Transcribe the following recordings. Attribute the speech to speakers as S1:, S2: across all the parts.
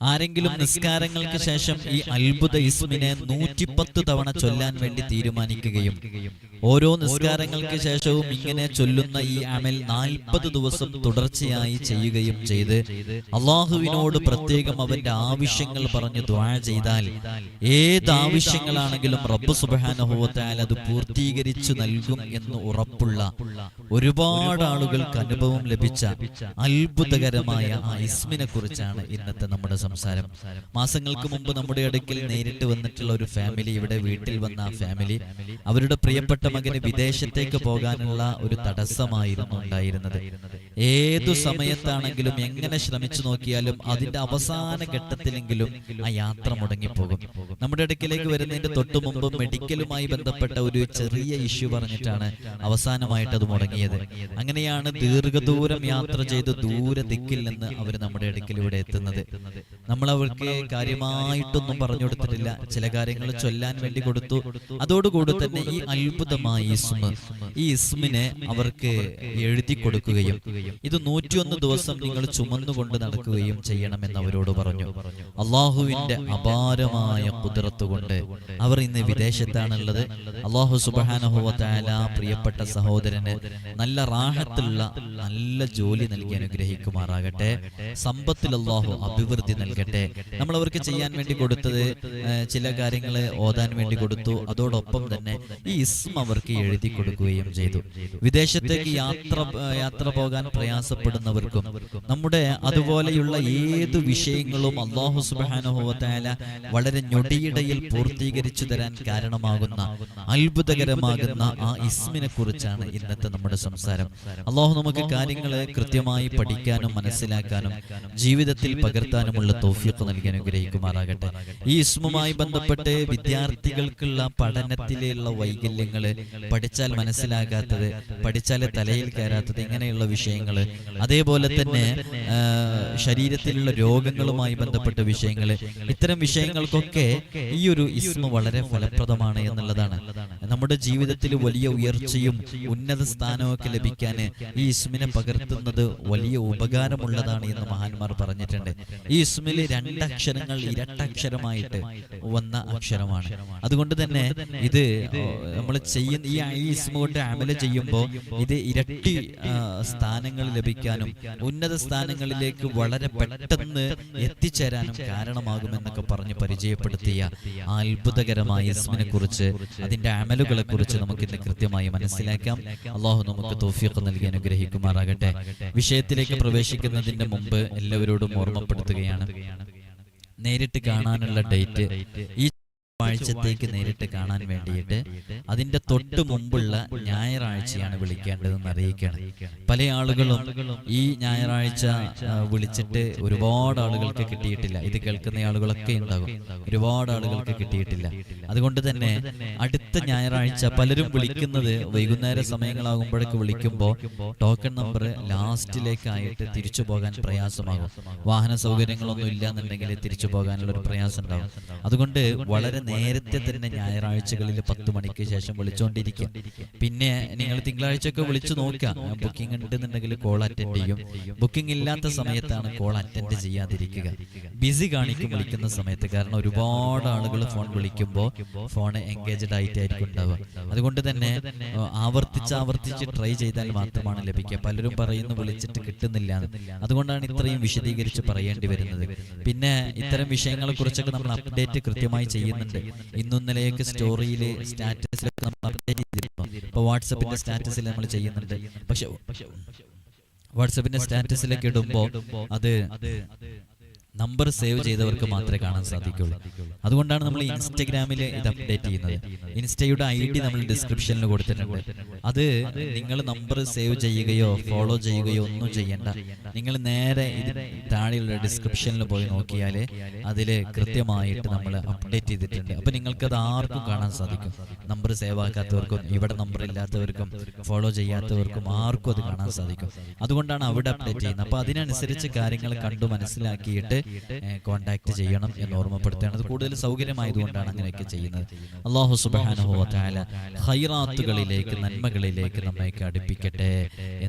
S1: ആരെങ്കിലും നിസ്കാരങ്ങൾക്ക് ശേഷം ഈ അത്ഭുത ഇസ്മിനെ നൂറ്റിപ്പത്ത് തവണ ചൊല്ലാൻ വേണ്ടി തീരുമാനിക്കുകയും ഓരോ നിസ്കാരങ്ങൾക്ക് ശേഷവും ഇങ്ങനെ ചൊല്ലുന്ന ഈ അമൽ നാൽപ്പത് ദിവസം തുടർച്ചയായി ചെയ്യുകയും ചെയ്ത് അള്ളാഹുവിനോട് പ്രത്യേകം അവന്റെ ആവശ്യങ്ങൾ പറഞ്ഞു ദ്വാ ചെയ്താൽ ഏത് ആവശ്യങ്ങളാണെങ്കിലും റബ്ബ് സുബാനുഭവത്താൽ അത് പൂർത്തീകരിച്ചു നൽകും എന്ന് ഉറപ്പുള്ള ഒരുപാട് ആളുകൾക്ക് അനുഭവം ലഭിച്ച അത്ഭുതകരമായ ആ ഇസ്മിനെ കുറിച്ചാണ് ഇന്നത്തെ നമ്മുടെ സംസാരം. മാസങ്ങൾക്ക് മുമ്പ് നമ്മുടെ അടുക്കൽ നേരിട്ട് വന്നിട്ടുള്ള ഒരു ഫാമിലി ഇവിടെ വീട്ടിൽ വന്ന ഫാമിലി അവരുടെ പ്രിയപ്പെട്ട മകന് വിദേശത്തേക്ക് പോകാനുള്ള ഒരു തടസ്സമായിരുന്നു ഉണ്ടായിരുന്നത്. ഏതു സമയത്താണെങ്കിലും എങ്ങനെ ശ്രമിച്ചു നോക്കിയാലും അതിന്റെ അവസാന ഘട്ടത്തിലെങ്കിലും ആ യാത്ര മുടങ്ങിപ്പോകും. നമ്മുടെ അടുക്കിലേക്ക് വരുന്നതിന്റെ തൊട്ടു മുമ്പ് മെഡിക്കലുമായി ബന്ധപ്പെട്ട ഒരു ചെറിയ ഇഷ്യൂ പറഞ്ഞിട്ടാണ് അവസാനമായിട്ട് അത് മുടങ്ങിയത്. അങ്ങനെയാണ് ദീർഘദൂരം യാത്ര ചെയ്ത് ദൂരെ ദിക്കിൽ നിന്ന് അവർ നമ്മുടെ അടുക്കിലൂടെ എത്തുന്നത്. നമ്മൾ അവർക്ക് കാര്യമായിട്ടൊന്നും പറഞ്ഞു കൊടുത്തിട്ടില്ല ചില കാര്യങ്ങൾ ചൊല്ലാൻ വേണ്ടി കൊടുത്തു. അതോടുകൂടി തന്നെ ഈ അത്ഭുതമായ ഇസ്മ ഈ ഇസ്മിനെ അവർക്ക് എഴുതി കൊടുക്കുകയും ഇത് നൂറ്റിയൊന്ന് ദിവസം നിങ്ങൾ ചുമന്നുകൊണ്ട് നടക്കുകയും ചെയ്യണമെന്ന് അവരോട് പറഞ്ഞു. അള്ളാഹുവിന്റെ അപാരമായ കുതിരത്ത് കൊണ്ട് അവർ ഇന്ന് വിദേശത്താണുള്ളത്. അള്ളാഹു സുബാനഹുല പ്രിയപ്പെട്ട സഹോദരന് നല്ല റാഹത്തുള്ള നല്ല ജോലി നൽകി അനുഗ്രഹിക്കുമാറാകട്ടെ. സമ്പത്തിൽ അള്ളാഹു അഭിവൃദ്ധി നൽകട്ടെ. നമ്മൾ അവർക്ക് ചെയ്യാൻ വേണ്ടി കൊടുത്തത് ചില കാര്യങ്ങൾ ഓതാൻ വേണ്ടി കൊടുത്തു. അതോടൊപ്പം തന്നെ ഈ ഇസ്മ അവർക്ക് എഴുതി കൊടുക്കുകയും ചെയ്തു. വിദേശത്തേക്ക് യാത്ര യാത്ര പോകാൻ പ്രയാസപ്പെടുന്നവർക്കും നമ്മുടെ അതുപോലെയുള്ള ഏത് വിഷയങ്ങളും അള്ളാഹു സുബാനുഭവത്തായ വളരെ ഞൊടിയിടയിൽ പൂർത്തീകരിച്ചു തരാൻ കാരണമാകുന്ന അത്ഭുതകരമാകുന്ന ആ ഇസ്മിനെ കുറിച്ചാണ് ഇന്നത്തെ നമ്മുടെ സംസാരം. അള്ളാഹു നമുക്ക് കാര്യങ്ങൾ കൃത്യമായി പഠിക്കാനും മനസ്സിലാക്കാനും ജീവിതത്തിൽ പകർത്താനുമുള്ള തോഫിയൊക്കെ നൽകി അനുഗ്രഹിക്കുമാറാകട്ടെ. ഈ ഇസ്മുമായി ബന്ധപ്പെട്ട് വിദ്യാർത്ഥികൾക്കുള്ള പഠനത്തിലുള്ള വൈകല്യങ്ങൾ പഠിച്ചാൽ മനസ്സിലാകാത്തത് പഠിച്ചാൽ തലയിൽ കയറാത്തത് ഇങ്ങനെയുള്ള വിഷയങ്ങൾ അതേപോലെ തന്നെ ശരീരത്തിലുള്ള രോഗങ്ങളുമായി ബന്ധപ്പെട്ട വിഷയങ്ങൾ ഇത്തരം വിഷയങ്ങൾക്കൊക്കെ ഈ ഒരു ഇസ്മു വളരെ ഫലപ്രദമാണ് എന്നുള്ളതാണ്. നമ്മുടെ ജീവിതത്തിൽ വലിയ ഉയർച്ചയും ഉന്നത സ്ഥാനമൊക്കെ ലഭിക്കാൻ ഈ ഇസ്മിനെ പകർത്തുന്നത് വലിയ ഉപകാരമുള്ളതാണ് എന്ന് മഹാന്മാർ പറഞ്ഞിട്ടുണ്ട്. ഈ ഇസ്മിൽ രണ്ടക്ഷരങ്ങൾ ഇരട്ടക്ഷരമായിട്ട് വന്ന അക്ഷരമാണ്. അതുകൊണ്ട് തന്നെ ഇത് നമ്മൾ ചെയ്യുന്ന ഈ ഈ ഇസ്മ കൊണ്ട് അമല ചെയ്യുമ്പോൾ ഇത് ഇരട്ടി സ്ഥാനങ്ങൾ ലഭിക്കാനും ഉന്നത സ്ഥാനങ്ങളിലേക്ക് വളരെ പെട്ടെന്ന് എത്തിച്ചേരാനും കാരണമാകുമെന്നൊക്കെ പറഞ്ഞ് പരിചയപ്പെടുത്തിയ ആ അത്ഭുതകരമായ ഇസ്മിനെ കുറിച്ച് അതിന്റെ അമലുകളെ കുറിച്ച് നമുക്ക് ഇന്ന് കൃത്യമായി മനസ്സിലാക്കാം. അള്ളാഹു നമുക്ക് തോഫിയൊക്കെ നൽകി അനുഗ്രഹിക്കുമാറാകട്ടെ. വിഷയത്തിലേക്ക് പ്രവേശിക്കുന്നതിന്റെ മുമ്പ് എല്ലാവരോടും ഓർമ്മപ്പെടുത്തുകയാണ്. നേരിട്ട് കാണാനുള്ള ഡേറ്റ് ഈ ആഴ്ചത്തേക്ക് നേരിട്ട് കാണാൻ വേണ്ടിയിട്ട് അതിന്റെ തൊട്ട് മുമ്പുള്ള ഞായറാഴ്ചയാണ് വിളിക്കേണ്ടതെന്ന് അറിയിക്കണം പല ആളുകളും ഈ ഞായറാഴ്ച വിളിച്ചിട്ട് ഒരുപാട് ആളുകൾക്ക് കിട്ടിയിട്ടില്ല. ഇത് കേൾക്കുന്ന ആളുകളൊക്കെ ഉണ്ടാകും. ഒരുപാട് ആളുകൾക്ക് കിട്ടിയിട്ടില്ല. അതുകൊണ്ട് തന്നെ അടുത്ത ഞായറാഴ്ച പലരും വിളിക്കുന്നത് വൈകുന്നേര സമയങ്ങളാകുമ്പോഴേക്ക് വിളിക്കുമ്പോൾ ടോക്കൺ നമ്പർ ലാസ്റ്റിലേക്കായിട്ട് തിരിച്ചു പോകാൻ പ്രയാസമാകും. വാഹന സൗകര്യങ്ങളൊന്നും ഇല്ല എന്നുണ്ടെങ്കിൽ തിരിച്ചു പോകാനുള്ള ഒരു പ്രയാസം ഉണ്ടാകും. അതുകൊണ്ട് വളരെ നേരത്തെ തന്നെ ഞായറാഴ്ചകളിൽ പത്ത് മണിക്ക് ശേഷം വിളിച്ചുകൊണ്ടിരിക്കുക പിന്നെ നിങ്ങൾ തിങ്കളാഴ്ച ഒക്കെ വിളിച്ചു നോക്കുക. ബുക്കിംഗ് ഉണ്ടെന്നുണ്ടെങ്കിൽ കോൾ അറ്റൻഡ് ചെയ്യും. ബുക്കിംഗ് ഇല്ലാത്ത സമയത്താണ് കോൾ അറ്റൻഡ് ചെയ്യാതിരിക്കുക. ബിസി കാണിക്കും വിളിക്കുന്ന സമയത്ത്. കാരണം ഒരുപാട് ആളുകൾ ഫോൺ വിളിക്കുമ്പോൾ ഫോൺ എൻഗേജ്ഡ് ആയിട്ടായിരിക്കും ഉണ്ടാവുക. അതുകൊണ്ട് തന്നെ ആവർത്തിച്ച് ആവർത്തിച്ച് ട്രൈ ചെയ്താൽ മാത്രമാണ് ലഭിക്കുക. പലരും പറയുന്നു വിളിച്ചിട്ട് കിട്ടുന്നില്ല അതുകൊണ്ടാണ് ഇത്രയും വിശദീകരിച്ച് പറയേണ്ടി വരുന്നത്. പിന്നെ ഇത്തരം വിഷയങ്ങളെ കുറിച്ചൊക്കെ നമ്മൾ അപ്ഡേറ്റ് കൃത്യമായി ചെയ്യുന്നുണ്ട് ഇന്നൊന്നിലേക്ക് സ്റ്റോറിയിൽ സ്റ്റാറ്റസിലൊക്കെ നമ്മൾ അപ്ഡേറ്റ് ചെയ്തിരുന്നു. ഇപ്പൊ വാട്സപ്പിന്റെ സ്റ്റാറ്റസിൽ നമ്മൾ ചെയ്യുന്നുണ്ട്. പക്ഷെ വാട്സപ്പിന്റെ സ്റ്റാറ്റസിലൊക്കെ ഇടുമ്പോൾ അത് നമ്പർ സേവ് ചെയ്തവർക്ക് മാത്രമേ കാണാൻ സാധിക്കുള്ളൂ. അതുകൊണ്ടാണ് നമ്മൾ ഇൻസ്റ്റഗ്രാമിൽ ഇത് അപ്ഡേറ്റ് ചെയ്യുന്നത്. ഇൻസ്റ്റയുടെ ഐ ഡി നമ്മൾ ഡിസ്ക്രിപ്ഷനിൽ കൊടുത്തിട്ടുണ്ട്. അത് നിങ്ങൾ നമ്പർ സേവ് ചെയ്യുകയോ ഫോളോ ചെയ്യുകയോ ഒന്നും ചെയ്യേണ്ട. നിങ്ങൾ നേരെ താഴെയുള്ള ഡിസ്ക്രിപ്ഷനിൽ പോയി നോക്കിയാൽ അതിൽ കൃത്യമായിട്ട് നമ്മൾ അപ്ഡേറ്റ് ചെയ്തിട്ടുണ്ട്. അപ്പൊ നിങ്ങൾക്ക് അത് ആർക്കും കാണാൻ സാധിക്കും. നമ്പർ സേവ് ആക്കാത്തവർക്കും ഇവിടെ നമ്പർ ഇല്ലാത്തവർക്കും ഫോളോ ചെയ്യാത്തവർക്കും ആർക്കും അത് കാണാൻ സാധിക്കും. അതുകൊണ്ടാണ് അവിടെ അപ്ഡേറ്റ് ചെയ്യുന്നത്. അപ്പൊ അതിനനുസരിച്ച് കാര്യങ്ങൾ കണ്ടു മനസ്സിലാക്കിയിട്ട് കോണ്ടാക്ട് ചെയ്യണം എന്ന് ഓർമ്മപ്പെടുത്തുകയാണ്. അത് കൂടുതൽ സൗകര്യമായതുകൊണ്ടാണ് അങ്ങനെയൊക്കെ ചെയ്യുന്നത്. അള്ളാഹു സുബാനുഹോല ഹൈറാത്തുകളിലേക്ക് നന്മകളിലേക്ക് നമ്മയൊക്കെ അടുപ്പിക്കട്ടെ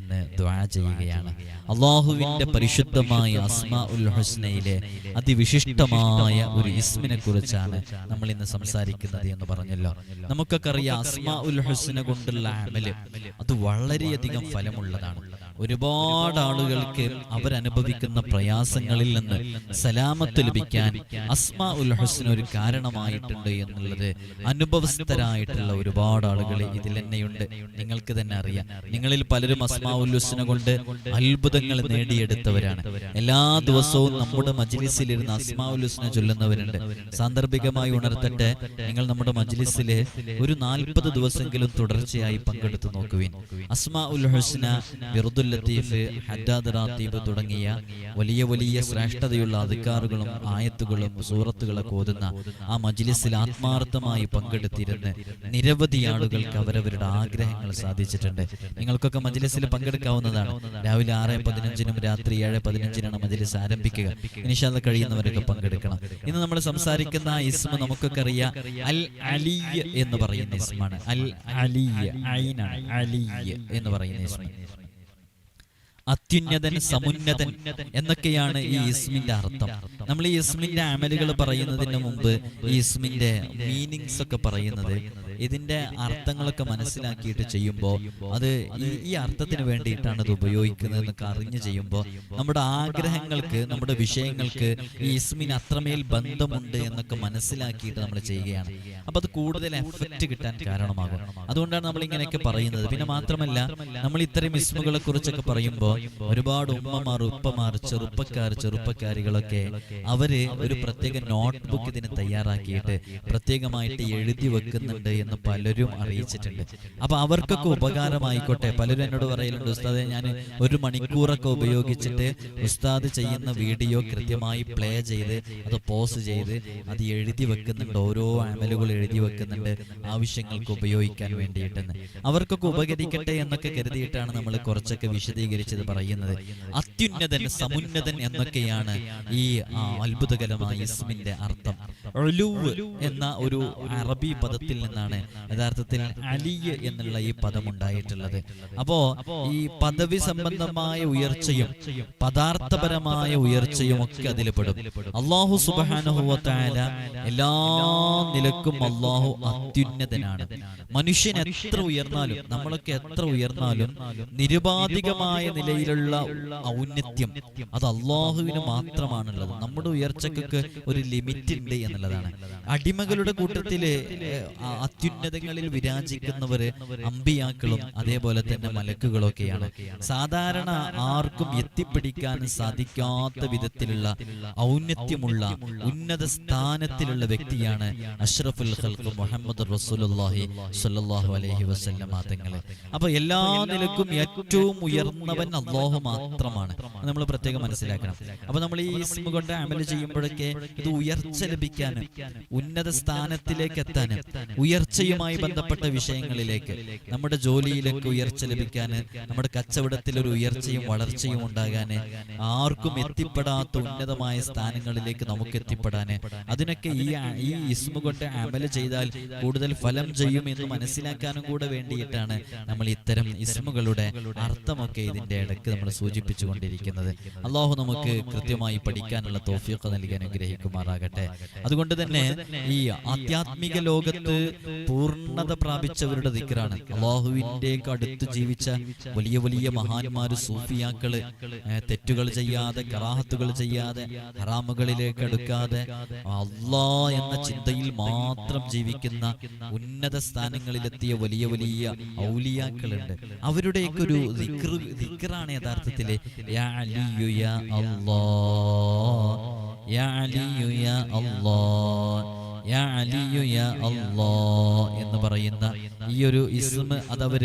S1: എന്ന് ദ്വാ ചെയ്യുകയാണ്. അള്ളാഹുവിന്റെ പരിശുദ്ധമായ അസ്മാ ഉൽ ഹുസ്നയിലെ അതിവിശിഷ്ടമായ ഒരു ഇസ്മിനെ കുറിച്ചാണ് നമ്മൾ ഇന്ന് സംസാരിക്കുന്നത് എന്ന് പറഞ്ഞല്ലോ. നമുക്കൊക്കെ അറിയാം അസ്മാ ഉൽ ഹുസ്ന കൊണ്ടുള്ള അമൽ അത് വളരെയധികം ഫലമുള്ളതാണ്. ഒരുപാട് ആളുകൾക്ക് അവരനുഭവിക്കുന്ന പ്രയാസങ്ങളിൽ നിന്ന് സലാമത്ത് ലഭിക്കാൻ അസ്മാ ഉൽ ഹുസ്ന ഒരു കാരണമായിട്ടുണ്ട് എന്നുള്ളത് അനുഭവസ്ഥരായിട്ടുള്ള ഒരുപാട് ആളുകൾ ഇതിൽ തന്നെയുണ്ട്. നിങ്ങൾക്ക് തന്നെ അറിയാം. നിങ്ങളിൽ പലരും അസ്മാ ഉൽ ഹുസ്ന കൊണ്ട് അത്ഭുതങ്ങൾ നേടിയെടുത്തവരാണ്. എല്ലാ ദിവസവും നമ്മുടെ മജ്ലിസിലിരുന്ന് അസ്മാ ഉൽ ഹുസ്ന ചൊല്ലുന്നവരുണ്ട്. സാന്ദർഭികമായി ഉണർത്തട്ടെ നിങ്ങൾ നമ്മുടെ മജ്ലിസിൽ ഒരു നാൽപ്പത് ദിവസമെങ്കിലും തുടർച്ചയായി പങ്കെടുത്തു നോക്കുവിൻ. അസ്മാ ഉൽ ഹുസ്ന ലത്തീഫ് ഹദ്ദാദ് റാത്തീബ് തുടങ്ങിയ വലിയ വലിയ ശ്രേഷ്ഠതയുള്ള അധികാറുകളും ആയത്തുകളും സൂറത്തുകളൊക്കെ ഓതുന്ന ആ മജ്ലിസിൽ ആത്മാർത്ഥമായി പങ്കെടുത്തിരുന്ന് നിരവധി ആളുകൾക്ക് അവരവരുടെ ആഗ്രഹങ്ങൾ സാധിച്ചിട്ടുണ്ട്. നിങ്ങൾക്കൊക്കെ മജ്ലിസിൽ പങ്കെടുക്കാവുന്നതാണ്. രാവിലെ ആറ് പതിനഞ്ചിനും രാത്രി ഏഴ് പതിനഞ്ചിനാണ് മജ്ലിസ് ആരംഭിക്കുക. ഇനിശാന്ത കഴിയുന്നവരൊക്കെ പങ്കെടുക്കണം. ഇന്ന് നമ്മൾ സംസാരിക്കുന്ന ആ ഇസ്മ നമുക്കൊക്കെ അറിയാം. അൽ അലിയ എന്ന് പറയുന്ന ഇസ്മാണ്. അൽ അലിയ അലിയ എന്ന് പറയുന്ന ഇസ്മ. അത്യുന്നതൻ സമുന്നതൻ എന്നൊക്കെയാണ് ഈ ഇസ്മിന്റെ അർത്ഥം. നമ്മൾ ഈ ഇസ്മിന്റെ അമലുകൾ പറയുന്നതിന് മുമ്പ് ഈ ഇസ്മിന്റെ മീനിങ്സ് ഒക്കെ പറയുന്നത് ഇതിന്റെ അർത്ഥങ്ങളൊക്കെ മനസ്സിലാക്കിയിട്ട് ചെയ്യുമ്പോൾ അത് ഈ അർത്ഥത്തിന് വേണ്ടിയിട്ടാണ് ഇത് ഉപയോഗിക്കുന്നത് എന്നൊക്കെ അറിഞ്ഞു ചെയ്യുമ്പോൾ നമ്മുടെ ആഗ്രഹങ്ങൾക്ക് നമ്മുടെ വിഷയങ്ങൾക്ക് ഈ ഇസ്മിന് അത്രമേൽ ബന്ധമുണ്ട് എന്നൊക്കെ മനസ്സിലാക്കിയിട്ട് നമ്മൾ ചെയ്യുകയാണ്. അപ്പൊ അത് കൂടുതൽ എഫക്റ്റ് കിട്ടാൻ കാരണമാകും. അതുകൊണ്ടാണ് നമ്മൾ ഇങ്ങനെയൊക്കെ പറയുന്നത്. പിന്നെ മാത്രമല്ല നമ്മൾ ഇത്തരം ഇസ്മുകളെ കുറിച്ചൊക്കെ പറയുമ്പോൾ ഒരുപാട് ഉമ്മമാർ ഉപ്പമാർ ചെറുപ്പക്കാർ ചെറുപ്പക്കാരികളൊക്കെ അവർ ഒരു പ്രത്യേക നോട്ട് ബുക്ക് ഇതിന് തയ്യാറാക്കിയിട്ട് പ്രത്യേകമായിട്ട് എഴുതി വെക്കുന്നുണ്ട് എന്ന് പലരും അറിയിച്ചിട്ടുണ്ട്. അപ്പൊ അവർക്കൊക്കെ ഉപകാരമായിക്കോട്ടെ. പലരും എന്നോട് പറയലുണ്ട് ഉസ്താദെ ഞാൻ ഒരു മണിക്കൂറൊക്കെ ഉപയോഗിച്ചിട്ട് ഉസ്താദ് ചെയ്യുന്ന വീഡിയോ കൃത്യമായി പ്ലേ ചെയ്ത് അത് പോസ് ചെയ്ത് അത് എഴുതി വെക്കുന്നുണ്ട്. ഓരോ അമലുകൾ എഴുതി വെക്കുന്നുണ്ട് ആവശ്യങ്ങൾക്ക് ഉപയോഗിക്കാൻ വേണ്ടിയിട്ടെന്ന്. അവർക്കൊക്കെ ഉപകരിക്കട്ടെ എന്നൊക്കെ കരുതിയിട്ടാണ് നമ്മൾ കുറച്ചൊക്കെ വിശദീകരിച്ചത് പറയുന്നത്. അത്യുന്നതൻ സമുന്നതൻ എന്നൊക്കെയാണ് ഈ അത്ഭുതകരമായ ഇസ്മിന്റെ അർത്ഥം. എന്ന ഒരു അറബി പദത്തിൽ നിന്നാണ് യഥാർത്ഥത്തിൽ അലി എന്നുള്ള ഈ പദം ഉണ്ടായിട്ടുള്ളത്. അപ്പോ ഈ പദവി സംബന്ധമായ ഉയർച്ചയും പദാർത്ഥപരമായ ഉയർച്ചയും ഒക്കെ അതിൽ പെടും അള്ളാഹു സുബാനുഭവത്തായ എല്ലാ നിലക്കും അള്ളാഹു അത്യുന്നതനാണ്. മനുഷ്യൻ എത്ര ഉയർന്നാലും നമ്മളൊക്കെ എത്ര ഉയർന്നാലും നിരുപാധികമായ നിലയിലുള്ള ഔന്നത്യം അത് അള്ളാഹുവിന് മാത്രമാണുള്ളത്. നമ്മുടെ ഉയർച്ചക്കൊക്കെ ഒരു ലിമിറ്റ് ഉണ്ട് എന്നുള്ളതാണ്. അടിമകളുടെ കൂട്ടത്തിൽ ആ അത്യുന്നതങ്ങളിൽ വിരാജിക്കുന്നവര് അമ്പിയാക്കളും അതേപോലെ തന്നെ മലക്കുകളൊക്കെയാണ്. സാധാരണ ആർക്കും എത്തിപ്പിടിക്കാൻ സാധിക്കാത്ത വിധത്തിലുള്ള ഔന്നത്യമുള്ള ഉന്നത സ്ഥാനത്തിലുള്ള വ്യക്തിയാണ് അഷ്റഫുൽ ഖൽഖ് മുഹമ്മദ് റസൂലുള്ളാഹി സ്വല്ലല്ലാഹു അലൈഹി വസല്ലം തങ്ങളെ അപ്പൊ എല്ലാ നിലക്കും ഏറ്റവും ഉയർന്നവൻ അള്ളാഹു മാത്രമാണ്. നമ്മൾ പ്രത്യേകം മനസ്സിലാക്കണം. അപ്പൊ നമ്മൾ ഈ ഇസ്മ കൊണ്ട് അമൽ ചെയ്യുമ്പോഴൊക്കെ ഇത് ഉയർച്ച ലഭിക്കാനും ഉന്നത സ്ഥാനത്തിലേക്ക് എത്താനും ഉയർച്ചയുമായി ബന്ധപ്പെട്ട വിഷയങ്ങളിലേക്ക് നമ്മുടെ ജോലിയിലേക്ക് ഉയർച്ച ലഭിക്കാന് നമ്മുടെ കച്ചവടത്തിൽ ഒരു ഉയർച്ചയും വളർച്ചയും ഉണ്ടാകാന് ആർക്കും എത്തിപ്പെടാത്ത ഉന്നതമായ സ്ഥാനങ്ങളിലേക്ക് നമുക്ക് എത്തിപ്പെടാന് അതിനൊക്കെ ഈ ഈ ഇസ്മ കൊണ്ട് അമൽ ചെയ്താൽ കൂടുതൽ ഫലം ചെയ്യും എന്ന് മനസ്സിലാക്കാനും കൂടെ വേണ്ടിയിട്ടാണ് നമ്മൾ ഇത്തരം ഇസ്മുകളുടെ അർത്ഥമൊക്കെ ഇതിന്റെ ഇടയ്ക്ക് നമ്മൾ സൂചിപ്പിച്ചുകൊണ്ടിരിക്കുന്നത്. അള്ളാഹു നമുക്ക് കൃത്യമായി പഠിക്കാനുള്ള തോഫിയൊക്കെ നൽകി അനുഗ്രഹിക്കുമാറാകട്ടെ. അതുകൊണ്ട് തന്നെ ഈ ആധ്യാത്മിക ലോകത്ത് പൂർണത പ്രാപിച്ചവരുടെ ദിക്കറാണ്. അള്ളാഹുവിന്റെ അടുത്ത് ജീവിച്ച വലിയ വലിയ മഹാന്മാര് സൂഫിയാക്കൾ തെറ്റുകൾ ചെയ്യാതെ കറാഹത്തുകൾ ചെയ്യാതെ ഹറാമുകളിലേക്ക് അടുക്കാതെ അള്ളാ എന്ന ചിന്തയിൽ മാത്രം ജീവിക്കുന്ന ഉന്നത സ്ഥാനങ്ങളിലെത്തിയ വലിയ വലിയ ഔലിയാക്കളുണ്ട്. അവരുടെയൊക്കെ ഒരു ദിക്കറാണ് യഥാർത്ഥത്തിൽ. യാ അല്ലാ എന്ന് പറയുന്ന ഈ ഒരു ഇസ്മ അത് അവർ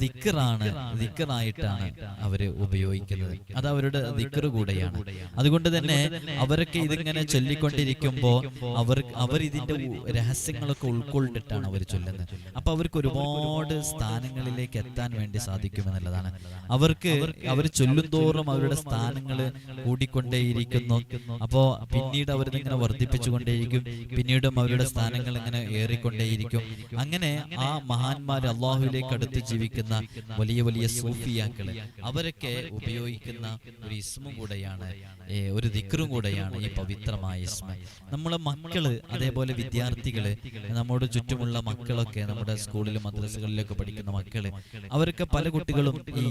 S1: ദിക്കറാണ് ദിക്കറായിട്ടാണ് അവർ ഉപയോഗിക്കുന്നത്. അത് അവരുടെ ദിക്കറ് കൂടെയാണ്. അതുകൊണ്ട് തന്നെ അവരൊക്കെ ഇതിങ്ങനെ ചൊല്ലിക്കൊണ്ടിരിക്കുമ്പോ അവർ അവർ ഇതിന്റെ രഹസ്യങ്ങളൊക്കെ ഉൾക്കൊണ്ടിട്ടാണ് അവർ ചൊല്ലുന്നത്. അപ്പൊ അവർക്ക് ഒരുപാട് സ്ഥാനങ്ങളിലേക്ക് എത്താൻ വേണ്ടി സാധിക്കുമെന്നുള്ളതാണ് അവർക്ക് അവർ ചൊല്ലുംതോറും അവരുടെ സ്ഥാനങ്ങൾ കൂടിക്കൊണ്ടേയിരിക്കുന്നു. അപ്പോ പിന്നീട് അവരിതിങ്ങനെ വർദ്ധിപ്പിച്ചുകൊണ്ടേയിരിക്കും. പിന്നീടും അവരുടെ സ്ഥാനങ്ങൾ ഇങ്ങനെ ഏറിക്കൊണ്ടേയിരിക്കും. അങ്ങനെ ആ മഹാന്മാർ അള്ളാഹുവിലേക്ക് അടുത്ത് ജീവിക്കുന്ന വലിയ വലിയ സൂഫിയാക്കൾ അവരൊക്കെ ഉപയോഗിക്കുന്ന ഒരു ഇസ്മും കൂടെയാണ് ഒരു ദിക്റും കൂടെയാണ് ഈ പവിത്രമായ ഇസ്മ. നമ്മളെ മക്കൾ അതേപോലെ വിദ്യാർത്ഥികൾ നമ്മുടെ ചുറ്റുമുള്ള മക്കളൊക്കെ നമ്മുടെ സ്കൂളിലും മദ്രസകളിലൊക്കെ പഠിക്കുന്ന മക്കൾ അവരൊക്കെ പല കുട്ടികളും ഈ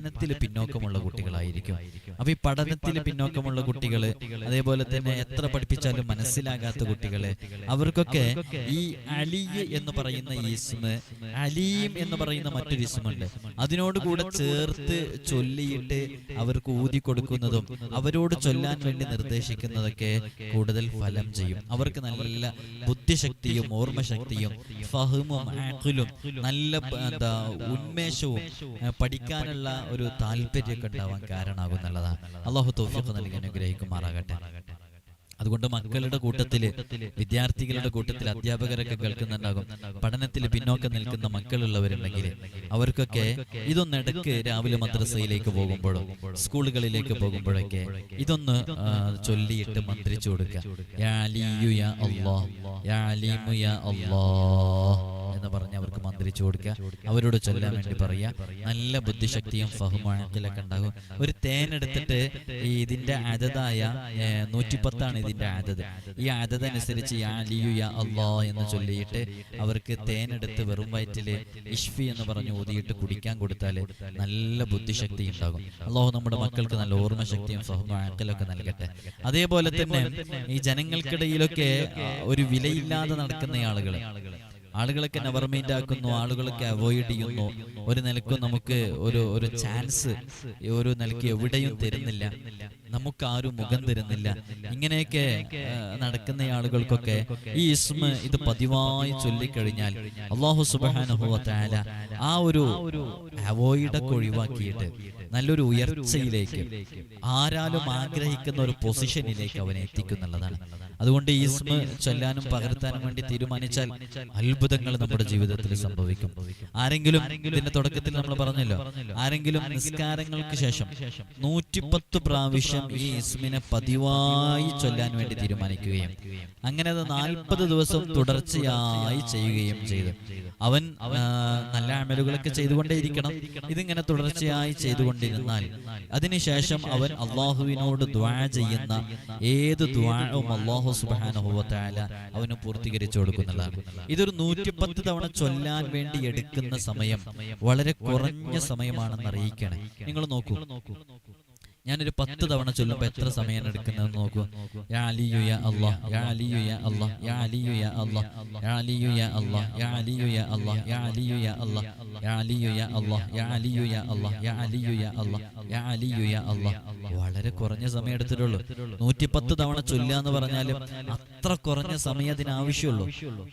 S1: പഠനത്തിൽ പിന്നോക്കമുള്ള കുട്ടികളായിരിക്കും. അപ്പൊ ഈ പഠനത്തിൽ പിന്നോക്കമുള്ള കുട്ടികൾ അതേപോലെ തന്നെ എത്ര പഠിപ്പിച്ചാലും മനസ്സിലാകാത്ത കുട്ടികൾ അവർക്കൊക്കെ ഈ അലി എന്ന് പറയുന്ന ഈസ്മ് അലീം എന്ന് പറയുന്ന മറ്റൊരു ഇസ്മുണ്ട് അതിനോട് കൂടെ ചേർത്ത് ചൊല്ലിയിട്ട് അവർക്ക് ഊതി കൊടുക്കുന്നതും അവരോട് ചൊല്ലാൻ വേണ്ടി നിർദ്ദേശിക്കുന്നതൊക്കെ കൂടുതൽ ഫലം ചെയ്യും. അവർക്ക് നല്ല ബുദ്ധിശക്തിയും ഓർമ്മശക്തിയും ഫഹമും ആഖിലും നല്ല എന്താ ഉന്മേഷവും പഠിക്കാനുള്ള ഒരു താല്പര്യമൊക്കെ ഉണ്ടാവാൻ കാരണമാകും എന്നുള്ളതാണ്. അള്ളാഹു തോഫിക്ക് നൽകി അനുഗ്രഹിക്കുമാറാകട്ടെ. അതുകൊണ്ട് മക്കളുടെ കൂട്ടത്തിൽ വിദ്യാർത്ഥികളുടെ കൂട്ടത്തിൽ അധ്യാപകരൊക്കെ കേൾക്കുന്നുണ്ടാകും. പഠനത്തിൽ പിന്നോക്കം നിൽക്കുന്ന മക്കളുള്ളവരുണ്ടെങ്കിൽ അവർക്കൊക്കെ ഇതൊന്ന് ഇതൊന്നിടക്ക് രാവിലെ മദ്രസയിലേക്ക് പോകുമ്പോഴും സ്കൂളുകളിലേക്ക് പോകുമ്പോഴൊക്കെ ഇതൊന്ന് ചൊല്ലിയിട്ട് മന്ത്രിച്ചു കൊടുക്കുക. എന്ന് പറഞ്ഞ് അവർക്ക് മന്ത്രിച്ചു കൊടുക്കുക. അവരോട് ചൊല്ലാൻ വേണ്ടി പറയുക. നല്ല ബുദ്ധിശക്തിയും ഫഹുമാണത്തിലൊക്കെ ഉണ്ടാകും. ഒരു തേനെടുത്തിട്ട് ഈ ഇതിന്റെ അതതായ നൂറ്റിപ്പത്താണ് ഇതിന്റെ അതത് ഈ അതത് അനുസരിച്ച് യാ അള്ളാ എന്ന് ചൊല്ലിയിട്ട് അവർക്ക് തേനെടുത്ത് വെറും വയറ്റിൽ ഇഷ്ഫി എന്ന് പറഞ്ഞ് ഊതിയിട്ട് കുടിക്കാൻ കൊടുത്താൽ നല്ല ബുദ്ധിശക്തി ഉണ്ടാകും. അള്ളാഹു നമ്മുടെ മക്കൾക്ക് നല്ല ഓർമ്മശക്തിയും ഫഹുമാക്കലൊക്കെ നൽകട്ടെ. അതേപോലെ തന്നെ ഈ ജനങ്ങൾക്കിടയിലൊക്കെ ഒരു വിലയില്ലാതെ നടക്കുന്ന ആളുകൾ ആളുകളൊക്കെ നവർമൈൻഡ് ആക്കുന്നു ആളുകളൊക്കെ അവോയ്ഡ് ചെയ്യുന്നു. ഒരു നിലക്കും നമുക്ക് ഒരു ഒരു ചാൻസ് ഒരു നിലയ്ക്ക് എവിടെയും തരുന്നില്ല. നമുക്ക് ആരും മുഖം തരുന്നില്ല. ഇങ്ങനെയൊക്കെ നടക്കുന്ന ആളുകൾക്കൊക്കെ ഈ ഇസ്മ ഇത് പതിവായി ചൊല്ലിക്കഴിഞ്ഞാൽ അള്ളാഹു സുബാനുഭവത്തായ ആ ഒരു അവോയ്ഡൊക്കെ ഒഴിവാക്കിയിട്ട് നല്ലൊരു ഉയർച്ചയിലേക്ക് ആരാലും ആഗ്രഹിക്കുന്ന ഒരു പൊസിഷനിലേക്ക് അവനെ എത്തിക്കുന്നുള്ളതാണ്. അതുകൊണ്ട് ഈ ഇസ്മ ചൊല്ലാനും പകർത്താനും വേണ്ടി തീരുമാനിച്ചാൽ അത്ഭുതങ്ങൾ നമ്മുടെ ജീവിതത്തിൽ സംഭവിക്കും. ആരെങ്കിലും ഇതിന്റെ തുടക്കത്തിൽ നമ്മൾ പറഞ്ഞല്ലോ. ആരെങ്കിലും നിസ്കാരങ്ങൾക്ക് ശേഷം നൂറ്റിപ്പത്ത് പ്രാവശ്യം ഈ ഇസ്മിനെ പതിവായി ചൊല്ലാൻ വേണ്ടി തീരുമാനിക്കുകയും അങ്ങനെ അത് നാൽപ്പത് ദിവസം തുടർച്ചയായി ചെയ്യുകയും ചെയ്തു. അവൻ നല്ല അമലുകളൊക്കെ ചെയ്തുകൊണ്ടേയിരിക്കണം. ഇതിങ്ങനെ തുടർച്ചയായി ചെയ്തുകൊണ്ടിരുന്നാൽ അതിനുശേഷം അവൻ അള്ളാഹുവിനോട് ദ്വാ ചെയ്യുന്ന ഏത് ദ്വാഴവും അള്ളാഹു സുബാനുഭവത്തായ അവന് പൂർത്തീകരിച്ചു കൊടുക്കുന്നതാണ് ഇതൊരു നൂറ്റിപ്പത്ത് തവണ ചൊല്ലാൻ വേണ്ടി എടുക്കുന്ന സമയം വളരെ കുറഞ്ഞ സമയമാണെന്ന് അറിയിക്കണം. നിങ്ങൾ നോക്കൂ. ഞാനൊരു പത്ത് തവണ ചൊല്ലുമ്പോ എത്ര സമയം എടുക്കുന്നത് നോക്കൂ യാ അലിയു യാ അല്ലാഹ് യാ അലിയു യാ അല്ലാഹ് യാ അലിയു യാ അല്ലാഹ് യാ അലിയു യാ അല്ലാഹ് യാ അലിയു യാ അല്ലാഹ് യാ അലിയു യാ അല്ലാഹ് യാ അലിയു യാ അല്ലാഹ് യാ അലിയു യാ അല്ലാഹ് യാ അലിയു യാ അല്ലാഹ് യാ അലിയു യാ അല്ലാഹ് വളരെ കുറഞ്ഞ സമയം എടുത്തിട്ടുള്ളൂ നൂറ്റിപ്പത്ത് തവണ ചൊല്ലുക എന്ന് പറഞ്ഞാലും അത്ര കുറഞ്ഞ സമയം അതിന് ആവശ്യമുള്ളൂ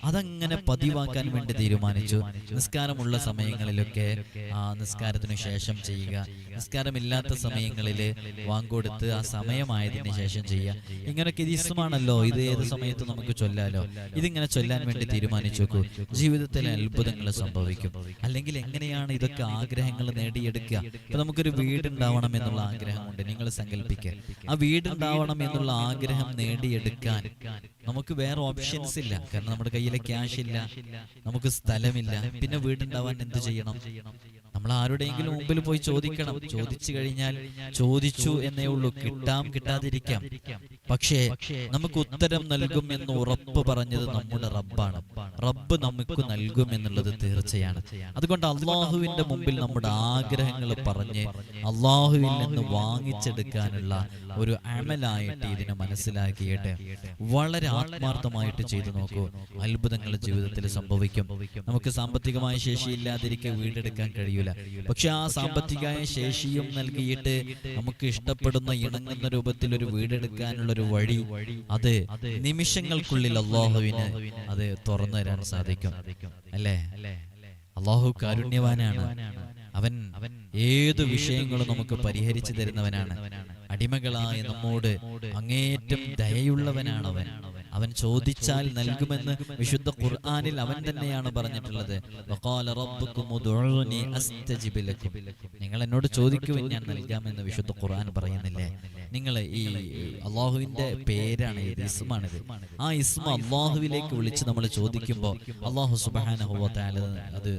S1: അതങ്ങനെ പതിവാക്കാൻ വേണ്ടി തീരുമാനിച്ചു നിസ്കാരമുള്ള സമയങ്ങളിലൊക്കെ ആ നിസ്കാരത്തിനു ശേഷം ചെയ്യുക നിസ്കാരമില്ലാത്ത സമയങ്ങളിൽ വാങ്കൊടുത്ത് ആ സമയമായതിനു ശേഷം ചെയ്യുക ഇങ്ങനൊക്കെ ഇത് ഇസ്മാണല്ലോ ഇത് ഏത് സമയത്ത് നമുക്ക് ചൊല്ലാലോ? ഇതിങ്ങനെ ചൊല്ലാൻ വേണ്ടി തീരുമാനിച്ചു നോക്കൂ ജീവിതത്തിലെ അത്ഭുതങ്ങൾ സംഭവിക്കും. അല്ലെങ്കിൽ എങ്ങനെയാണ് ഇതൊക്കെ ആഗ്രഹങ്ങൾ നേടിയെടുക്കുക? ഇപ്പൊ നമുക്കൊരു വീടുണ്ടാവണം എന്നുള്ള ആഗ്രഹമുണ്ട്. നിങ്ങൾ സങ്കല്പിക്കുക ആ വീടുണ്ടാവണം എന്നുള്ള ആഗ്രഹം നേടിയെടുക്കാൻ നമുക്ക് വേറെ ഓപ്ഷൻസ് ഇല്ല. കാരണം നമ്മുടെ കയ്യിലെ ക്യാഷ് ഇല്ല. നമുക്ക് സ്ഥലമില്ല. പിന്നെ വീടുണ്ടാവാൻ എന്ത് ചെയ്യണം? നമ്മൾ ആരുടെയെങ്കിലും മുമ്പിൽ പോയി ചോദിക്കണം. ചോദിച്ചു കഴിഞ്ഞാൽ ചോദിച്ചു എന്നേ ഉള്ളൂ. കിട്ടാം കിട്ടാതിരിക്കാം. പക്ഷേ നമുക്ക് ഉത്തരം നൽകും എന്ന് ഉറപ്പ് പറഞ്ഞത് നമ്മുടെ റബ്ബാണ്. റബ്ബ് നമുക്ക് നൽകും എന്നുള്ളത് തീർച്ചയാണ്. അതുകൊണ്ട് അള്ളാഹുവിന്റെ മുമ്പിൽ നമ്മുടെ ആഗ്രഹങ്ങൾ പറഞ്ഞ് അള്ളാഹുവിൽ നിന്ന് വാങ്ങിച്ചെടുക്കാനുള്ള ഒരു അമലായിട്ട് ഇതിനെ മനസ്സിലാക്കിയിട്ട് വളരെ ആത്മാർത്ഥമായിട്ട് ചെയ്തു നോക്കൂ. അത്ഭുതങ്ങൾ ജീവിതത്തിൽ സംഭവിക്കും. നമുക്ക് സാമ്പത്തികമായ ശേഷിയില്ലാതിരിക്കെ വീടെടുക്കാൻ കഴിയൂല. കഴിയൂല. പക്ഷെ ആ സാമ്പത്തികമായ ശേഷിയും നൽകിയിട്ട് നമുക്ക് ഇഷ്ടപ്പെടുന്ന ഇണങ്ങുന്ന രൂപത്തിൽ ഒരു വീടെടുക്കാനുള്ള ഒരു വഴി അത് നിമിഷങ്ങൾക്കുള്ളിൽ അള്ളാഹുവിന് അത് തുറന്നു തരാൻ സാധിക്കും. അല്ലേ? അള്ളാഹു കാരുണ്യവാനാണ്. അവൻ ഏതു വിഷയങ്ങളും നമുക്ക് പരിഹരിച്ചു തരുന്നവനാണ്. അടിമകളായ നമ്മോട് അങ്ങേറ്റം ദയയുള്ളവനാണ് അവൻ അവൻ ചോദിച്ചാൽ നൽകുമെന്ന് വിശുദ്ധ ഖുർആാനിൽ അവൻ തന്നെയാണ് പറഞ്ഞിട്ടുള്ളത്. നിങ്ങൾ എന്നോട് ചോദിക്കൂ ഞാൻ നൽകാമെന്ന് വിശുദ്ധ ഖുർആൻ പറയുന്നില്ലേ? നിങ്ങൾ ഈ അള്ളാഹുവിന്റെ പേരാണ് ഇത് ഇസ്മാണിത്. ആ ഇസ്മ അള്ളാഹുവിലേക്ക് വിളിച്ച് നമ്മൾ ചോദിക്കുമ്പോൾ അള്ളാഹു സുബാനഹുവത്താല അത്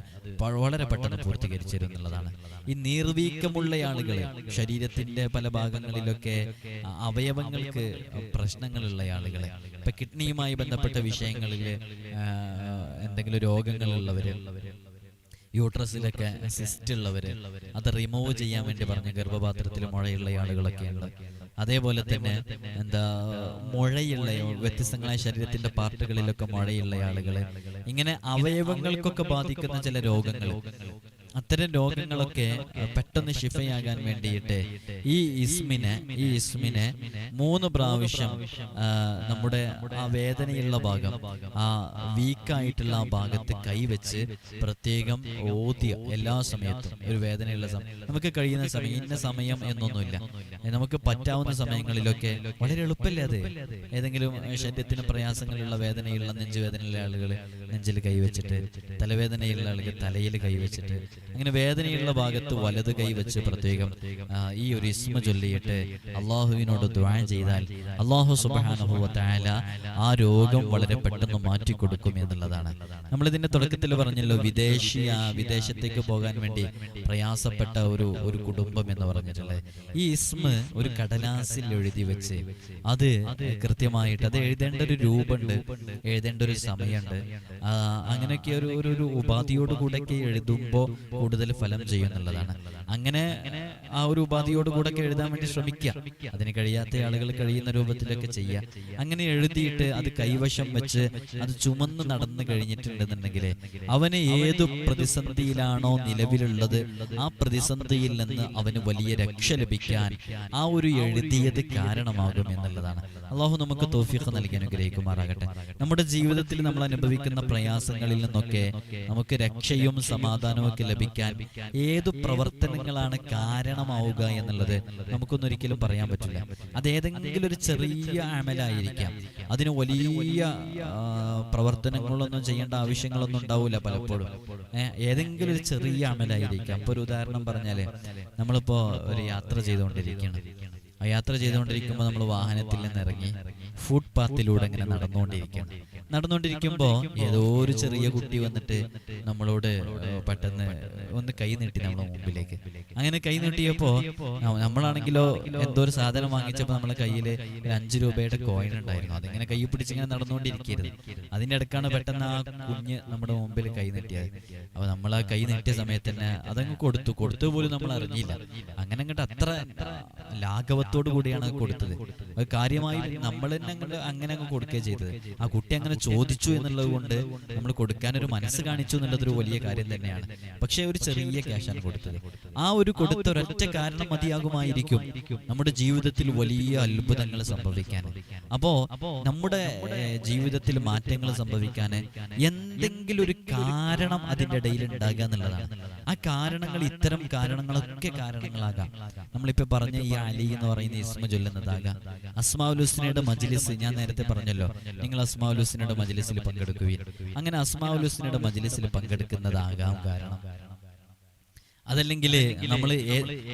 S1: വളരെ പെട്ടെന്ന് പൂർത്തീകരിച്ചു തരും എന്നുള്ളതാണ് ഈ നീർവീക്കമുള്ള ആളുകൾ ശരീരത്തിന്റെ പല ഭാഗങ്ങളിലൊക്കെ അവയവങ്ങൾക്ക് പ്രശ്നങ്ങളുള്ള ആളുകളെ ഇപ്പൊ കിഡ്നിയുമായി ബന്ധപ്പെട്ട വിഷയങ്ങളിൽ എന്തെങ്കിലും രോഗങ്ങളുള്ളവര് യൂട്രസിലൊക്കെ സിസ്റ്റ് ഉള്ളവര് അത് റിമൂവ് ചെയ്യാൻ വേണ്ടി പറഞ്ഞ ഗർഭപാത്രത്തിൽ മുഴയുള്ള ആളുകളൊക്കെ ഉണ്ട് അതേപോലെ തന്നെ എന്താ മുഴയുള്ള വ്യത്യസ്തങ്ങളായ ശരീരത്തിന്റെ പാർട്ടുകളിലൊക്കെ മുഴയുള്ള ആളുകൾ ഇങ്ങനെ അവയവങ്ങൾക്കൊക്കെ ബാധിക്കുന്ന ചില രോഗങ്ങൾ അത്തരം രോഗങ്ങളൊക്കെ പെട്ടെന്ന് ശിഫയാകാൻ വേണ്ടിയിട്ട് ഈ ഇസ്മിനെ ഈ ഇസ്മിനെ മൂന്ന് പ്രാവശ്യം നമ്മുടെ ആ വേദനയുള്ള ഭാഗം ആ വീക്കായിട്ടുള്ള ആ ഭാഗത്ത് കൈവച്ച് പ്രത്യേകം ഓതിയ എല്ലാ സമയത്തും ഒരു വേദനയുള്ള സമയം. നമുക്ക് കഴിയുന്ന സമയം ഇന്ന സമയം എന്നൊന്നുമില്ല. നമുക്ക് പറ്റാവുന്ന സമയങ്ങളിലൊക്കെ വളരെ എളുപ്പമല്ലേ അത്? ഏതെങ്കിലും ശരീരത്തിന് പ്രയാസങ്ങളുള്ള വേദനയുള്ള നെഞ്ചുവേദനയുള്ള ആളുകൾ നെഞ്ചിൽ കൈവച്ചിട്ട് തലവേദനയുള്ള ആളുകൾ തലയിൽ കൈവച്ചിട്ട് അങ്ങനെ വേദനയുള്ള ഭാഗത്ത് വലത് കൈ വെച്ച് പ്രത്യേകം ഈ ഒരു ഇസ്മ ചൊല്ലിയിട്ട് അള്ളാഹുവിനോട് ദ്വാൻ ചെയ്താൽ അള്ളാഹു സുബാനുഭവത്തായ ആ രോഗം വളരെ പെട്ടെന്ന് മാറ്റിക്കൊടുക്കും എന്നുള്ളതാണ്. നമ്മൾ ഇതിന്റെ തുടക്കത്തിൽ പറഞ്ഞല്ലോ വിദേശിയ വിദേശത്തേക്ക് പോകാൻ വേണ്ടി പ്രയാസപ്പെട്ട ഒരു ഒരു കുടുംബം എന്ന് പറഞ്ഞിട്ടുള്ളത്. ഈ ഇസ്മ ഒരു കടലാസിൽ എഴുതി വെച്ച് അത് കൃത്യമായിട്ട് അത് എഴുതേണ്ട ഒരു രൂപമുണ്ട് എഴുതേണ്ട ഒരു സമയമുണ്ട്. അങ്ങനെയൊക്കെ ഒരു ഒരു ഒരു ഉപാധിയോട് കൂടെയൊക്കെ എഴുതുമ്പോൾ കൂടുതൽ ഫലം ചെയ്യുന്നുള്ളതാണ്. അങ്ങനെ ആ ഒരു ഉപാധിയോട് കൂടെ എഴുതാൻ വേണ്ടി ശ്രമിക്കുക. അതിന് കഴിയാത്ത ആളുകൾ കഴിയുന്ന രൂപത്തിലൊക്കെ ചെയ്യുക. അങ്ങനെ എഴുതിയിട്ട് അത് കൈവശം വെച്ച് അത് ചുമന്ന് നടന്നു കഴിഞ്ഞിട്ടുണ്ടെന്നുണ്ടെങ്കിൽ അവന് ഏതു പ്രതിസന്ധിയിലാണോ നിലവിലുള്ളത് ആ പ്രതിസന്ധിയിൽ നിന്ന് അവന് വലിയ രക്ഷ ലഭിക്കാൻ ആ ഒരു എഴുതിയത് കാരണമാകും എന്നുള്ളതാണ്. അള്ളാഹു നമുക്ക് തോഫിക്ക് നൽകി അനുഗ്രഹിക്കുമാറാകട്ടെ. നമ്മുടെ ജീവിതത്തിൽ നമ്മൾ അനുഭവിക്കുന്ന പ്രയാസങ്ങളിൽ നിന്നൊക്കെ നമുക്ക് രക്ഷയും സമാധാനവും ഒക്കെ ലഭിക്കാൻ ഏതു പ്രവർത്തനങ്ങളാണ് കാരണമാവുക എന്നുള്ളത് നമുക്കൊന്നൊരിക്കലും പറയാൻ പറ്റില്ല. അത് ഏതെങ്കിലും ഒരു ചെറിയ അമലായിരിക്കാം. അതിന് വലിയ പ്രവർത്തനങ്ങളൊന്നും ചെയ്യേണ്ട ആവശ്യങ്ങളൊന്നും ഉണ്ടാവില്ല പലപ്പോഴും. ഏതെങ്കിലും ഒരു ചെറിയ അമലായിരിക്കാം. ഇപ്പൊ ഒരു ഉദാഹരണം പറഞ്ഞാൽ നമ്മളിപ്പോ ഒരു യാത്ര ചെയ്തുകൊണ്ടിരിക്കുകയാണ്. ആ യാത്ര ചെയ്തുകൊണ്ടിരിക്കുമ്പോൾ നമ്മൾ വാഹനത്തിൽ നിന്ന് ഇറങ്ങി ഫുട്പാത്തിലൂടെ ഇങ്ങനെ നടന്നുകൊണ്ടിരിക്കുകയാണ്. നടന്നുകൊണ്ടിരിക്കുമ്പോൾ ഏതോ ഒരു ചെറിയ കുട്ടി വന്നിട്ട് നമ്മളോട് പെട്ടെന്ന് ഒന്ന് കൈ നീട്ടി നമ്മളെ മുമ്പിലേക്ക്. അങ്ങനെ കൈ നീട്ടിയപ്പോ നമ്മളാണെങ്കിലോ എന്തോ ഒരു സാധനം വാങ്ങിച്ചപ്പോൾ നമ്മളെ കയ്യിൽ ഒരു അഞ്ച് രൂപയുടെ കോയിൻ ഉണ്ടായിരുന്നു. അതിങ്ങനെ കൈ പിടിച്ച് ഇങ്ങനെ നടന്നുകൊണ്ടിരിക്കരുത്. അതിന്റെ അടുക്കാണ് പെട്ടെന്ന് ആ കുഞ്ഞ് നമ്മുടെ മുമ്പിൽ കൈ നീട്ടിയത്. അപ്പൊ നമ്മൾ ആ കൈ നീട്ടിയ സമയത്ത് തന്നെ അതങ്ങ് കൊടുത്തു. കൊടുത്തു പോലും നമ്മൾ അറിഞ്ഞില്ല. അങ്ങനെ അങ്ങോട്ട് അത്ര ലാഘവത്തോടു കൂടിയാണ് അത് കൊടുത്തത്. കാര്യമായി നമ്മൾ തന്നെ അങ്ങോട്ട് അങ്ങനെ അങ്ങ് കൊടുക്കുകയും ചെയ്തത് ആ കുട്ടി അങ്ങനെ ചോദിച്ചു എന്നുള്ളത് കൊണ്ട് നമ്മൾ കൊടുക്കാൻ ഒരു മനസ്സ് കാണിച്ചു എന്നുള്ളത് ഒരു വലിയ കാര്യം തന്നെയാണ്. പക്ഷേ ഒരു ചെറിയ ക്യാഷാണ് കൊടുത്തത്. ആ ഒരു കൊടുത്ത ഒരൊറ്റ കാരണം മതിയാകുമായിരിക്കും നമ്മുടെ ജീവിതത്തിൽ വലിയ അത്ഭുതങ്ങൾ സംഭവിക്കാൻ. അപ്പോ നമ്മുടെ ജീവിതത്തിൽ മാറ്റങ്ങൾ സംഭവിക്കാൻ എന്തെങ്കിലും ഒരു കാരണം അതിന്റെ ഇടയിൽ ഉണ്ടാകുക എന്നുള്ളതാണ്. ആ കാരണങ്ങൾ ഇത്തരം കാരണങ്ങളൊക്കെ കാരണങ്ങളാകാം. നമ്മളിപ്പോ പറഞ്ഞ ഈ അലി എന്ന് പറയുന്ന ഇസ്മ ചൊല്ലുന്നതാകാം. അസ്മാഉൽ ഹുസ്നയുടെ മജ്ലിസ് ഞാൻ നേരത്തെ പറഞ്ഞല്ലോ. നിങ്ങൾ അസ്മാഉൽ ഹുസ്നയുടെ മജ്ലിസിൽ പങ്കെടുക്കുകയും അങ്ങനെ അസ്മാഉൽ ഹുസ്നയുടെ മജ്ലിസിൽ പങ്കെടുക്കുന്നതാകാം കാരണം. അതല്ലെങ്കിൽ നമ്മൾ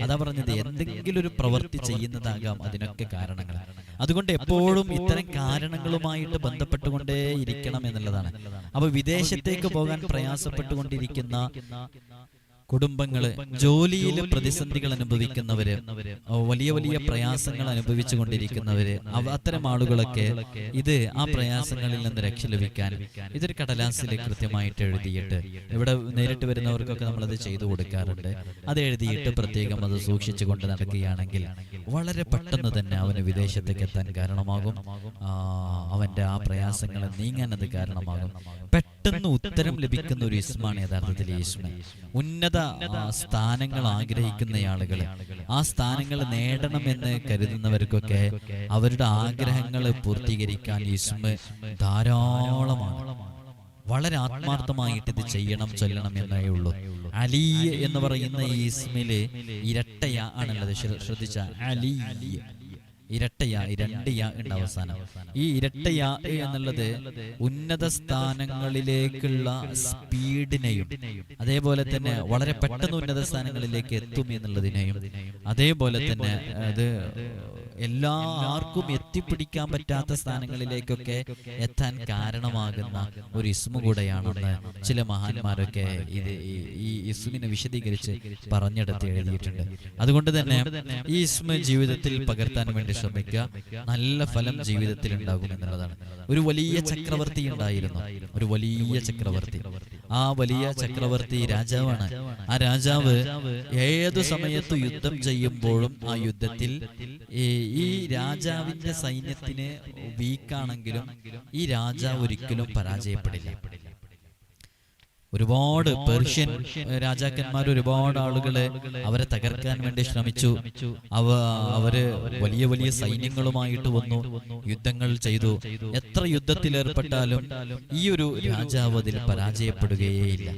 S1: അതാ പറഞ്ഞത് എന്തെങ്കിലും ഒരു പ്രവൃത്തി ചെയ്യുന്നതാകാം അതിനൊക്കെ കാരണങ്ങൾ. അതുകൊണ്ട് എപ്പോഴും ഇത്തരം കാരണങ്ങളുമായിട്ട് ബന്ധപ്പെട്ടുകൊണ്ടേ ഇരിക്കണം എന്നുള്ളതാണ്. അപ്പൊ വിദേശത്തേക്ക് പോകാൻ പ്രയാസപ്പെട്ടുകൊണ്ടിരിക്കുന്ന കുടുംബങ്ങൾ ജോലിയിൽ പ്രതിസന്ധികൾ അനുഭവിക്കുന്നവര് വലിയ വലിയ പ്രയാസങ്ങൾ അനുഭവിച്ചു കൊണ്ടിരിക്കുന്നവര് അത്തരം ആളുകളൊക്കെ ഇത് ആ പ്രയാസങ്ങളിൽ നിന്ന് രക്ഷ ലഭിക്കാൻ ഇതൊരു കടലാസിൽ കൃത്യമായിട്ട് എഴുതിയിട്ട് ഇവിടെ നേരിട്ട് വരുന്നവർക്കൊക്കെ നമ്മളത് ചെയ്തു കൊടുക്കാറുണ്ട്. അത് എഴുതിയിട്ട് പ്രത്യേകം അത് സൂക്ഷിച്ചു കൊണ്ട് നടക്കുകയാണെങ്കിൽ വളരെ പെട്ടെന്ന് തന്നെ അവന് വിദേശത്തേക്ക് എത്താൻ കാരണമാകും. അവന്റെ ആ പ്രയാസങ്ങൾ നീങ്ങാൻ അത് കാരണമാകും. പെട്ടെന്ന് ഉത്തരം ലഭിക്കുന്ന ഒരു ഇസ്മാണ് യഥാർത്ഥത്തിൽ ഈ ഇസ്മ ഉന്നത സ്ഥാനങ്ങൾ ആഗ്രഹിക്കുന്ന ആളുകൾ ആ സ്ഥാനങ്ങൾ നേടണമെന്ന് കരുതുന്നവർക്കൊക്കെ അവരുടെ ആഗ്രഹങ്ങൾ പൂർത്തീകരിക്കാൻ യേശു ധാരാളമാണ്. വളരെ ആത്മാർത്ഥമായിട്ട് ഇത് ചെയ്യണം ചൊല്ലണം എന്നേ ഉള്ളൂ. അലി എന്ന് പറയുന്ന ഈ ഇസ്മിൽ ഇരട്ടയ ആണുള്ളത്. ശ്രദ്ധിച്ച അലി ഇരട്ടയ ഈ രണ്ട് യാ ഉണ്ട് അവസാനം. ഈ ഇരട്ടയ എന്നുള്ളത് ഉന്നത സ്ഥാനങ്ങളിലേക്കുള്ള സ്പീഡിനെയും അതേപോലെ തന്നെ വളരെ പെട്ടെന്ന് ഉന്നത സ്ഥാനങ്ങളിലേക്ക് എത്തും എന്നുള്ളതിനെയും അതേപോലെ തന്നെ അത് എല്ലാ ആർക്കും എത്തിപ്പിടിക്കാൻ പറ്റാത്ത സ്ഥാനങ്ങളിലേക്കൊക്കെ എത്താൻ കാരണമാകുന്ന ഒരു ഇസ്മു കൂടെയാണെന്ന് ചില മഹാന്മാരൊക്കെ ഇത് ഈ- ഇസ്മിനെ വിശദീകരിച്ച് പറഞ്ഞെടുത്ത് എഴുതിയിട്ടുണ്ട്. അതുകൊണ്ട് തന്നെ ഈ ഇസ്മ ജീവിതത്തിൽ പകർത്താൻ വേണ്ടി ശ്രമിക്കുക. നല്ല ഫലം ജീവിതത്തിൽ ഉണ്ടാകും എന്നുള്ളതാണ്. ഒരു വലിയ ചക്രവർത്തി ഉണ്ടായിരുന്നു. ഒരു വലിയ ചക്രവർത്തി. ആ വലിയ ചക്രവർത്തി രാജാവാണ്. ആ രാജാവ് ഏതു സമയത്ത് യുദ്ധം ചെയ്യുമ്പോഴും ആ യുദ്ധത്തിൽ ഈ ഈ രാജാവിന്റെ സൈന്യത്തിന് വീക്കാണെങ്കിലും ഈ രാജാവ് ഒരിക്കലും പരാജയപ്പെടില്ല. ഒരുപാട് പേർഷ്യൻ രാജാക്കന്മാർ ഒരുപാട് ആളുകളെ അവരെ തകർക്കാൻ വേണ്ടി ശ്രമിച്ചു. അവ അവർ വലിയ വലിയ സൈന്യങ്ങളുമായിട്ട് വന്നു യുദ്ധങ്ങൾ ചെയ്തു. എത്ര യുദ്ധത്തിൽ ഏർപ്പെട്ടാലും ഈ ഒരു രാജാവ് അതിൽ പരാജയപ്പെടുകയേയില്ല.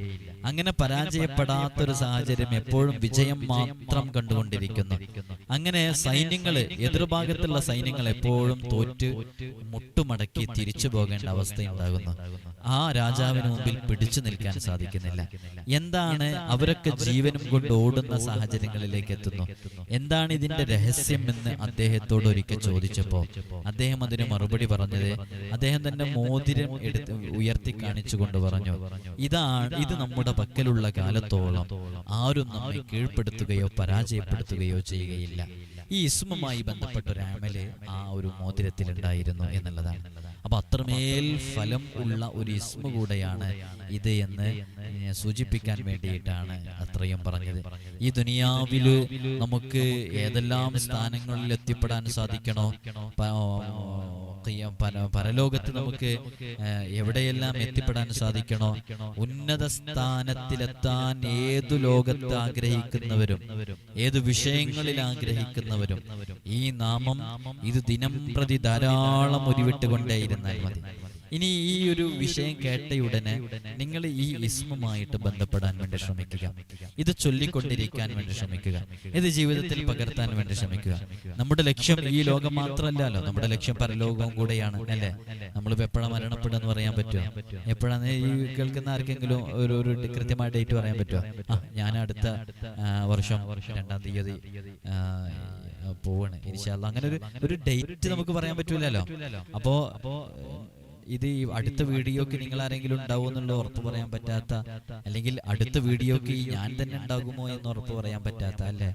S1: അങ്ങനെ പരാജയപ്പെടാത്തൊരു സാഹചര്യം എപ്പോഴും വിജയം മാത്രം കണ്ടുകൊണ്ടിരിക്കുന്നു. അങ്ങനെ സൈന്യങ്ങൾ എതിർഭാഗത്തുള്ള സൈന്യങ്ങൾ എപ്പോഴും തോറ്റ് മുട്ടുമടക്കി തിരിച്ചു പോകേണ്ട അവസ്ഥയുണ്ടാകുന്നു. ആ രാജാവിന് മുമ്പിൽ പിടിച്ചു നിൽക്കാൻ സാധിക്കുന്നില്ല. എന്താണ് അവരൊക്കെ ജീവനും കൊണ്ട് ഓടുന്ന സാഹചര്യങ്ങളിലേക്ക് എത്തുന്നു. എന്താണ് ഇതിന്റെ രഹസ്യം എന്ന് അദ്ദേഹത്തോട് ഒരിക്കൽ ചോദിച്ചപ്പോ അദ്ദേഹം അതിന് മറുപടി പറഞ്ഞത് അദ്ദേഹം തന്റെ മോതിരം എടുത്ത് ഉയർത്തി കാണിച്ചുകൊണ്ട് പറഞ്ഞു ഇതാണ് ഇത് നമ്മുടെ പക്കലുള്ള കാലത്തോളം. ആരും നമ്മെ കീഴ്പ്പെടുത്തുകയോ പരാജയപ്പെടുത്തുകയോ ചെയ്യുകയില്ല. ഈ ഇസ്മുമായി ബന്ധപ്പെട്ട ഒരു ആമൽ ആ ഒരു മോതിരത്തിലുണ്ടായിരുന്നു എന്നുള്ളതാണ്. അപ്പൊ അത്രമേൽ ഫലം ഉള്ള ഒരു ഇസ്മ കൂടെയാണ് ഇത് എന്ന് സൂചിപ്പിക്കാൻ വേണ്ടിയിട്ടാണ് അത്രയും പറഞ്ഞത്. ഈ ദുനിയാവിൽ നമുക്ക് ഏതെല്ലാം സ്ഥാനങ്ങളിൽ എത്തിപ്പെടാൻ സാധിക്കണോ? ഖിയ- പരലോകത്ത് നമുക്ക് എവിടെയെല്ലാം എത്തിപ്പെടാൻ സാധിക്കണോ ഉന്നത സ്ഥാനത്തിലെത്താൻ ഏതു ലോകത്ത് ആഗ്രഹിക്കുന്നവരും ഏതു വിഷയങ്ങളിൽ ആഗ്രഹിക്കുന്നവരും ഈ നാമം ഇത് ദിനം പ്രതി ധാരാളം ഉരുവിട്ടുകൊണ്ടേയിരുന്നാൽ മതി. ഇനി ഈ ഒരു വിഷയം കേട്ടയുടനെ നിങ്ങൾ ഈ ഇസ്മുമായിട്ട് ബന്ധപ്പെടാൻ വേണ്ടി ശ്രമിക്കുക. ഇത് ചൊല്ലിക്കൊണ്ടിരിക്കാൻ വേണ്ടി ശ്രമിക്കുക. ഇത് ജീവിതത്തിൽ പകർത്താൻ വേണ്ടി ശ്രമിക്കുക. നമ്മുടെ ലക്ഷ്യം ഈ ലോകം മാത്രമല്ലല്ലോ. നമ്മുടെ ലക്ഷ്യം പരലോകവും കൂടെയാണ് അല്ലേ? നമ്മൾ എപ്പോഴാണ് മരണപ്പെടുക പറയാൻ പറ്റുമോ എപ്പോഴാണ് ഈ കേൾക്കുന്ന ആർക്കെങ്കിലും ഒരു ഒരു കൃത്യമായ ഡേറ്റ് പറയാൻ പറ്റുമോ ആ ഞാൻ അടുത്ത വർഷം രണ്ടാം തീയതി പോവാണ്. ഇൻഷാല്ല അങ്ങനെ ഒരു ഒരു ഡേറ്റ് നമുക്ക് പറയാൻ പറ്റൂലല്ലോ. അപ്പോ ഇത് ഈ അടുത്ത വീഡിയോക്ക് നിങ്ങൾ ആരെങ്കിലും ഉണ്ടാവും എന്നുള്ള ഉറപ്പ് പറയാൻ പറ്റാത്ത അല്ലെങ്കിൽ അടുത്ത വീഡിയോക്ക് ഞാൻ തന്നെ ഉണ്ടാകുമോ എന്ന് ഉറപ്പ് പറയാൻ പറ്റാത്ത അല്ലേ?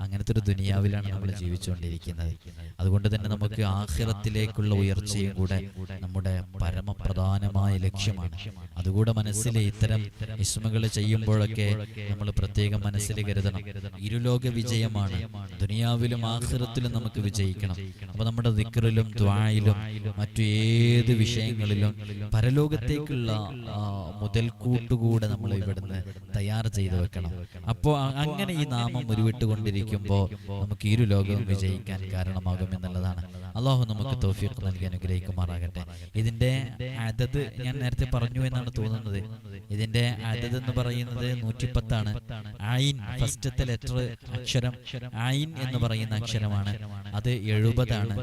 S1: അങ്ങനത്തെ ഒരു ദുനിയാവിലാണ് നമ്മൾ ജീവിച്ചുകൊണ്ടിരിക്കുന്നത്. അതുകൊണ്ട് തന്നെ നമുക്ക് ആഖിറത്തിലേക്കുള്ള ഉയർച്ചയും കൂടെ നമ്മുടെ പരമപ്രധാനമായ ലക്ഷ്യമാണ്. അതുകൂടെ മനസ്സിൽ ഇത്തരം ഇസ്മകൾ ചെയ്യുമ്പോഴൊക്കെ നമ്മൾ പ്രത്യേകം മനസ്സിൽ കരുതണം. ഇരുലോക വിജയമാണ്. ദുനിയാവിലും ആഖിറത്തിലും നമുക്ക് വിജയിക്കണം. അപ്പൊ നമ്മുടെ ദിക്റിലും ദ്വായിലും മറ്റു ഏത് വിഷയങ്ങളിലും പരലോകത്തേക്കുള്ള മുതൽക്കൂട്ടുകൂടെ നമ്മൾ ഇവിടുന്ന് തയ്യാർ ചെയ്തു വെക്കണം. അപ്പോ അങ്ങനെ ഈ നാമം ഉരുവിട്ടുകൊണ്ടിരിക്കുമ്പോൾ നമുക്ക് ഇരു ലോകവും വിജയിക്കാൻ കാരണമാകും എന്നുള്ളതാണ്. അള്ളാഹു നമുക്ക് തോഫിയൊക്കെ നൽകി അനുഗ്രഹിക്കുമാറാകട്ടെ. ഇതിന്റെ അതത് ഞാൻ നേരത്തെ പറഞ്ഞു എന്നാണ് തോന്നുന്നത്. ഇതിന്റെ അതത് എന്ന് പറയുന്നത് നൂറ്റിപ്പത്താണ്. ഐൻ ഫസ്റ്റത്തെ ലെറ്റർ അക്ഷരം ഐൻ എന്ന് പറയുന്ന അക്ഷരമാണ്. അത് എഴുപതാണ്.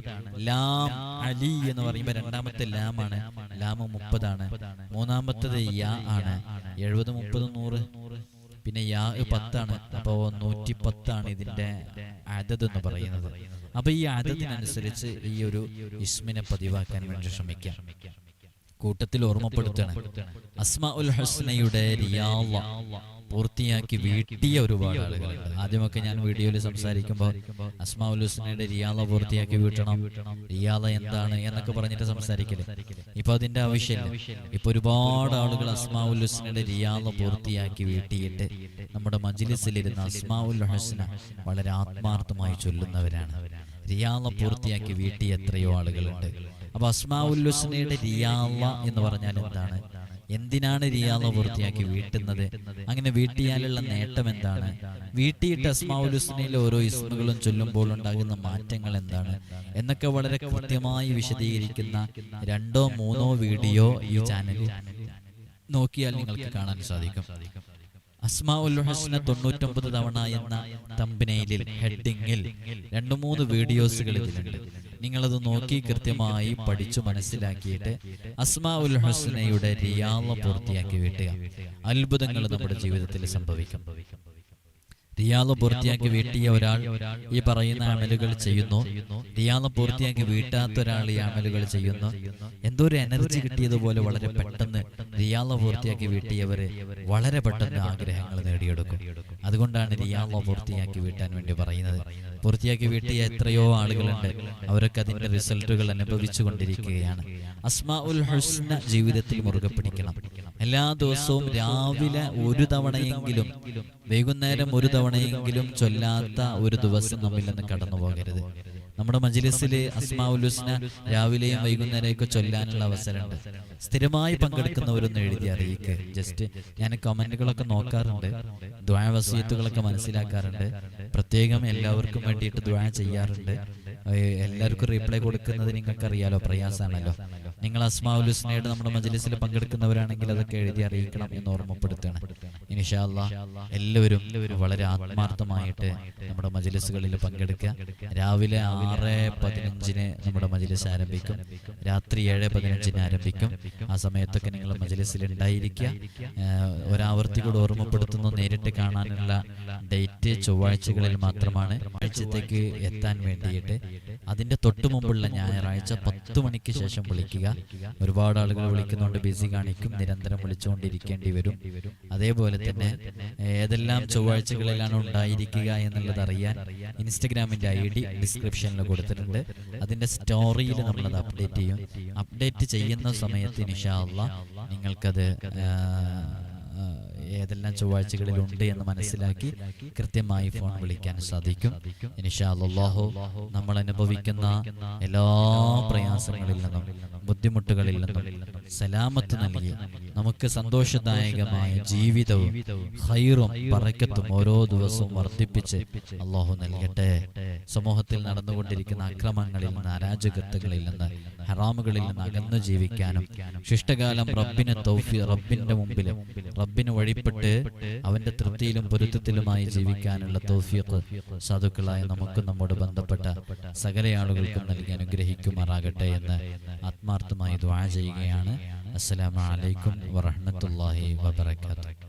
S1: ലാം അലി എന്ന് പറയുമ്പോൾ രണ്ടാമത്തെ ലാമാണ്. ലാം മുപ്പതാണ്. മൂന്നാമത്തത് യാ ആണ്. എഴുപത് മുപ്പത് നൂറ്. പിന്നെ യാ പത്താണ്. അപ്പോ നൂറ്റി പത്താണ് ഇതിന്റെ അതത് എന്ന് പറയുന്നത്. അപ്പൊ ഈ അതതിനനുസരിച്ച് ഈ ഒരു ഇസ്മിനെ പതിവാക്കാൻ വേണ്ടി ശ്രമിക്കാം. കൂട്ടത്തിൽ ഓർമ്മപ്പെടുത്തണം. അസ്മ ഉൽ ഹസ്നയുടെ റിയാള പൂർത്തിയാക്കി വീട്ടിയ ഒരുപാട് ആളുകളുണ്ട് ആദ്യമൊക്കെ ഞാൻ വീഡിയോയിൽ സംസാരിക്കുമ്പോൾ അസ്മാ ഉൽ ഹുസ്നയുടെ റിയാള പൂർത്തിയാക്കി വീട്ടണം. റിയാല എന്താണ് എന്നൊക്കെ പറഞ്ഞിട്ട് സംസാരിക്കൽ. ഇപ്പൊ അതിന്റെ ആവശ്യമില്ല. ഇപ്പൊ ഒരുപാട് ആളുകൾ അസ്മാ ഉൽ ഹുസ്നയുടെ റിയാള പൂർത്തിയാക്കി വീട്ടിയിട്ട് നമ്മുടെ മജിലിസിലിരുന്ന അസ്മാ ഉൽ ഹസ്ന വളരെ ആത്മാർത്ഥമായി ചൊല്ലുന്നവരാണ്. റിയാള പൂർത്തിയാക്കി വീട്ടിയ എത്രയോ ആളുകളുണ്ട്. അപ്പൊ അസ്മാ ഉൽ ഹുസ്നയുടെ റിയാള എന്ന് പറഞ്ഞാൽ എന്താണ്? എന്തിനാണ് റിയാദ പൂർത്തിയാക്കി വീട്ടുന്നത്? അങ്ങനെ വീട്ടിയാലുള്ള നേട്ടം എന്താണ്? വീട്ടിയിട്ട് അസ്മാഉൽ ഹുസ്നയിലെ ഓരോ ഇസ്മുകളും ചൊല്ലുമ്പോൾ ഉണ്ടാകുന്ന മാറ്റങ്ങൾ എന്താണ്? എന്നൊക്കെ വളരെ കൃത്യമായി വിശദീകരിക്കുന്ന രണ്ടോ മൂന്നോ വീഡിയോ ഈ ചാനലിൽ നോക്കിയാൽ നിങ്ങൾക്ക് കാണാൻ സാധിക്കും. അസ്മാ ഉൽ ഹസ്ന തൊണ്ണൂറ്റൊമ്പത് തവണ എന്ന തമ്പനയിലിൽ ഹെഡിങ്ങിൽ രണ്ടു മൂന്ന് വീഡിയോസുകൾ ഇതിലുണ്ട്. നിങ്ങളത് നോക്കി കൃത്യമായി പഠിച്ചു മനസ്സിലാക്കിയിട്ട് അസ്മാ ഉൽ ഹസ്നയുടെ റിയാള പൂർത്തിയാക്കി വീട്ടുക. അത്ഭുതങ്ങൾ നമ്മുടെ ജീവിതത്തിൽ സംഭവിക്കും. റിയാള പൂർത്തിയാക്കി വീട്ടിയ ഒരാൾ ഈ പറയുന്ന അമലുകൾ ചെയ്യുന്നു. റിയാള പൂർത്തിയാക്കി വീട്ടാത്ത ഒരാൾ ഈ അമലുകൾ ചെയ്യുന്നു. എന്തോ ഒരു എനർജി കിട്ടിയതുപോലെ വളരെ പെട്ടെന്ന് റിയാള പൂർത്തിയാക്കി വീട്ടിയവര് വളരെ പെട്ടെന്ന് ആഗ്രഹങ്ങൾ നേടിയെടുക്കും. അതുകൊണ്ടാണ് റിയാമ പൂർത്തിയാക്കി വീട്ടാൻ വേണ്ടി പറയുന്നത്. പൂർത്തിയാക്കി വീട്ടിയ എത്രയോ ആളുകളുണ്ട്. അവരൊക്കെ അതിന്റെ റിസൾട്ടുകൾ അനുഭവിച്ചു കൊണ്ടിരിക്കുകയാണ് അസ്മാ ഉൽ ഹുസ്ന ജീവിതത്തിൽ മുറുകെ പിടിക്കണം. എല്ലാ ദിവസവും രാവിലെ ഒരു തവണയെങ്കിലും വൈകുന്നേരം ഒരു തവണയെങ്കിലും ചൊല്ലാത്ത ഒരു ദിവസം നമ്മിൽ നിന്ന് കടന്നു പോകരുത് നമ്മുടെ മജ്ലിസിലെ അസ്മാഉൽ ഹുസ്ന രാവിലെയും വൈകുന്നേരമൊക്കെ ചൊല്ലാനുള്ള അവസരമുണ്ട്. സ്ഥിരമായി പങ്കെടുക്കുന്നവരൊന്ന് എഴുതി അറിയിക്കുക ജസ്റ്റ് ഞാൻ കമന്റുകളൊക്കെ നോക്കാറുണ്ട്. ദ്വാ വസീയത്തുകളൊക്കെ മനസ്സിലാക്കാറുണ്ട്. പ്രത്യേകം എല്ലാവർക്കും വേണ്ടിയിട്ട് ദ്വാ ചെയ്യാറുണ്ട്. എല്ലാവർക്കും റീപ്ലൈ കൊടുക്കുന്നത് നിങ്ങൾക്ക് അറിയാലോ പ്രയാസമാണല്ലോ. നിങ്ങൾ അസ്മാഉൽ ഹുസ്നയുടെ നമ്മുടെ മജലിസിൽ പങ്കെടുക്കുന്നവരാണെങ്കിൽ അതൊക്കെ എഴുതി അറിയിക്കണം എന്ന് ഓർമ്മപ്പെടുത്തണം ഇനിഷാല്ല എല്ലാവരും വളരെ ആത്മാർത്ഥമായിട്ട് നമ്മുടെ മജലിസുകളിൽ പങ്കെടുക്കുക. രാവിലെ ആറ് പതിനഞ്ചിന് നമ്മുടെ മജലിസ് ആരംഭിക്കും. രാത്രി ഏഴ് പതിനഞ്ചിന് ആരംഭിക്കും. ആ സമയത്തൊക്കെ നിങ്ങൾ മജലിസിൽ ഉണ്ടായിരിക്കുക. ഒരാവർത്തി കൂടെ ഓർമ്മപ്പെടുത്തുന്നു നേരിട്ട് കാണാനുള്ള ഡേറ്റ് ചൊവ്വാഴ്ചകളിൽ മാത്രമാണ്. ആഴ്ചത്തേക്ക് എത്താൻ വേണ്ടിയിട്ട്. അതിന്റെ തൊട്ടു മുമ്പുള്ള ഞായറാഴ്ച പത്ത് മണിക്ക് ശേഷം വിളിക്കുക. ഒരുപാട് ആളുകൾ വിളിക്കുന്നുണ്ട്. ബിസി കാണിക്കും. നിരന്തരം വിളിച്ചുകൊണ്ടിരിക്കേണ്ടി വരും. അതേപോലെ തന്നെ ഏതെല്ലാം ചൊവ്വാഴ്ചകളിലാണ് ഉണ്ടായിരിക്കുക എന്നുള്ളത് അറിയാൻ ഇൻസ്റ്റഗ്രാമിന്റെ ഐ ഡി ഡിസ്ക്രിപ്ഷനിൽ കൊടുത്തിട്ടുണ്ട്. അതിന്റെ സ്റ്റോറിയിൽ നമ്മളത് അപ്ഡേറ്റ് ചെയ്യും. അപ്ഡേറ്റ് ചെയ്യുന്ന സമയത്ത് നിഷാള്ള നിങ്ങൾക്കത് ഏതെല്ലാം ചൊവ്വാഴ്ചകളിലുണ്ട് എന്ന് മനസ്സിലാക്കി കൃത്യമായി ഫോൺ വിളിക്കാൻ സാധിക്കും. ഇൻഷാല്ലാഹു നമ്മൾ അനുഭവിക്കുന്ന എല്ലാ പ്രയാസങ്ങളിൽ നിന്നും ബുദ്ധിമുട്ടുകളിൽ നിന്നും സലാമത്ത് നൽകി നമുക്ക് സന്തോഷദായകമായ ജീവിതവും ഹൈറും പറക്കത്തും ഓരോ ദിവസവും വർദ്ധിപ്പിച്ച് അള്ളാഹു നൽകട്ടെ. സമൂഹത്തിൽ നടന്നുകൊണ്ടിരിക്കുന്ന അക്രമങ്ങളിൽ നിന്ന് അരാജകത്വങ്ങളിൽ നിന്ന് ഹറാമുകളിൽ നിന്ന് അകന്നു ജീവിക്കാനും ശിഷ്ടകാലം റബ്ബിനെ റബ്ബിന്റെ മുമ്പിൽ റബ്ബിന് വഴിപ്പെട്ട് അവന്റെ തൃപ്തിയിലും പൊരുത്തത്തിലുമായി ജീവിക്കാനുള്ള തോഫിയത്ത് സാധുക്കളായ നമുക്ക് നമ്മോട് ബന്ധപ്പെട്ട സകല ആളുകൾക്കും നൽകി അനുഗ്രഹിക്കുമാറാകട്ടെ എന്ന് ആത്മാർത്ഥമായി ദ്വാ ചെയ്യുകയാണ്. അസ്സലാമു അലൈക്കും വറഹ്മത്തുള്ളാഹി വബറകാതുഹു.